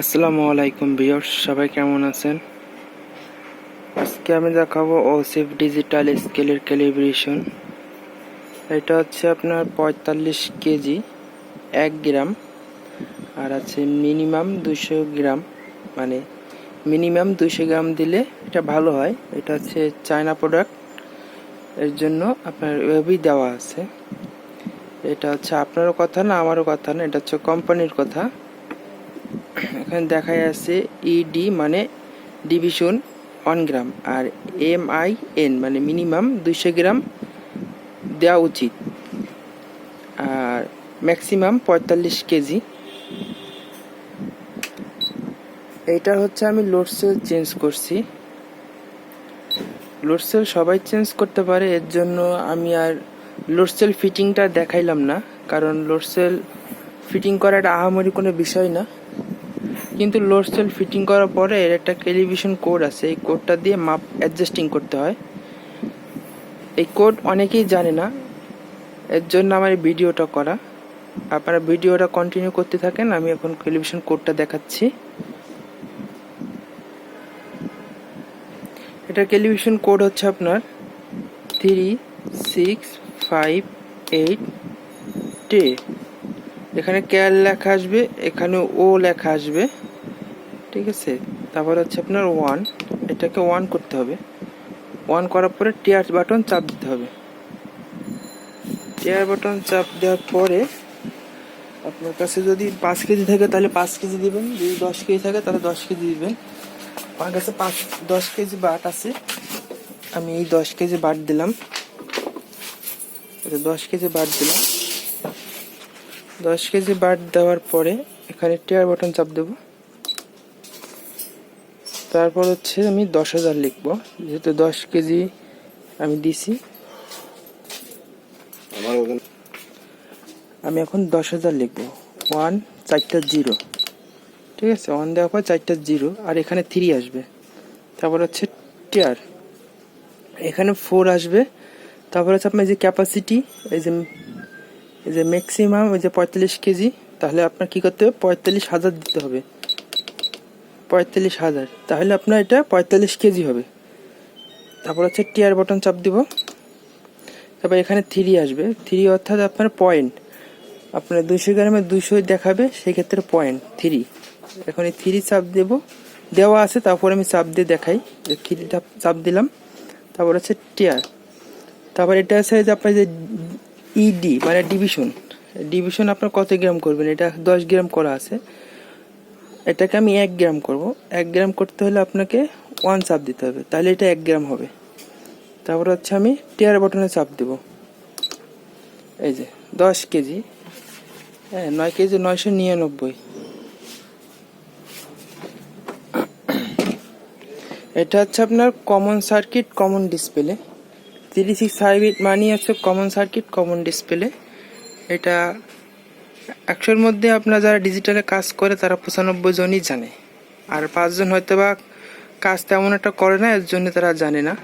আসসালামু আলাইকুম ভিউয়ার্স, সবাই কেমন আছেন? আজকে আমি দেখাবো ওসিফ ডিজিটাল স্কেলের ক্যালিব্রেশন এটা হচ্ছে আপনার পঁয়তাল্লিশ কেজি, এক গ্রাম, আর আছে মিনিমাম দুশো গ্রাম। মানে মিনিমাম দুশো গ্রাম দিলে এটা ভালো হয়। এটা হচ্ছে চায়না প্রোডাক্টের জন্য আপনার ওয়েবই দেওয়া আছে। এটা হচ্ছে আপনারও কথা না, আমারও কথা না, এটা হচ্ছে কোম্পানির কথা। এখানে দেখা যাচ্ছে ইডি মানে ডিভিশন ওয়ান গ্রাম আর এম আই এন মানে মিনিমাম দুইশো গ্রাম দেওয়া উচিত। আর ম্যাক্সিমাম পঁয়তাল্লিশ কেজি। এটা হচ্ছে আমি লোড সেল চেঞ্জ করছি। লোড সেল সবাই চেঞ্জ করতে পারে, এর জন্য আমি আর লোড সেল ফিটিংটা দেখাইলাম না, কারণ লোড সেল ফিটিং করাটা আহামরি কোনো বিষয় না। কিন্তু লোড সেল ফিটিং করার পরে এর একটা টেলিভিশন কোড আছে। এই কোডটা দিয়ে মাপ অ্যাডজাস্টিং করতে হয়। এই কোড অনেকেই জানে না। এর জন্য আমার ভিডিওটা করা। আপনারা ভিডিওটা কন্টিনিউ করতে থাকেন, আমি এখন টেলিভিশন কোডটা দেখাচ্ছি। এটা টেলিভিশন কোড হচ্ছে আপনার থ্রি সিক্স ফাইভ এইট টে এখানে ক্যাল লেখা আসবে, এখানে ও লেখা আসবে। ঠিক আছে? তারপর হচ্ছে আপনার ওয়ান এটাকে ওয়ান করতে হবে। ওয়ান করার পরে টিয়ার বাটন চাপ দিতে হবে। টিয়ার বাটন চাপ দেওয়ার পরে আপনার কাছে যদি পাঁচ কেজি থাকে, তাহলে পাঁচ কেজি দিবেন। যদি দশ কেজি থাকে, তাহলে দশ কেজি দিবেন। আমার কাছে পাঁচ, দশ কেজি বাট আছে। আমি এই দশ কেজি বাট দিলাম। দশ কেজি বাট দিলাম। দশ কেজি বাট দেওয়ার পরে এখানে টিয়ার বাটন চাপ দেব। তারপর হচ্ছে আমি দশ হাজার লিখব। যেহেতু দশ কেজি আমি দিছি। আমি এখন দশ হাজার লিখব। ওয়ান চারটা জিরো। ঠিক আছে? ওয়ান দেওয়ার পর চারটা জিরো। আর এখানে থ্রি আসবে। তারপর হচ্ছে টিয়ার এখানে ফোর আসবে। তারপর হচ্ছে আপনার যে ক্যাপাসিটি এই যে এই যে ম্যাক্সিমাম ওই যে পঁয়তাল্লিশ কেজি তাহলে আপনার কী করতে হবে? পঁয়তাল্লিশ হাজার দিতে হবে। পঁয়তাল্লিশ হাজার। তাহলে আপনার এটা পঁয়তাল্লিশ কেজি হবে। তারপর হচ্ছে টিয়ার বটন চাপ দিব। তারপর এখানে থ্রি আসবে। থ্রি অর্থাৎ আপনার পয়েন্ট আপনার দুশো গ্রামে দুশো দেখাবে, সেক্ষেত্রে পয়েন্ট থ্রি এখন এই থ্রি চাপ দেব। দেওয়া আছে, তারপর আমি চাপ দিয়ে দেখাই। যে থ্রিটা চাপ দিলাম। তারপর হচ্ছে টিয়ার তারপর এটা আছে যে আপনার যে ইডি মানে ডিভিশন ডিভিশন আপনার কত গ্রাম করবেন? এটা দশ গ্রাম করা আছে। এটাকে আমি এক গ্রাম করব। এক গ্রাম করতে হলে আপনাকে ওয়ান চাপ দিতে হবে। তাহলে এটা এক গ্রাম হবে। তারপর হচ্ছে আমি টিয়ার বটনে চাপ দেব। এই যে, দশ কেজি। হ্যাঁ নয় কেজি নয়শো নিরানব্বই। এটা হচ্ছে আপনার common circuit common display three six money আছে কমন সার্কিট কমন ডিসপ্লে এটা একশোর মধ্যে আপনার যারা ডিজিটালে কাজ করে, তারা পঁচানব্বই জনই জানে। আর পাঁচজন হয়তো বা কাজ তেমন একটা করে না, এর জন্য তারা জানে না।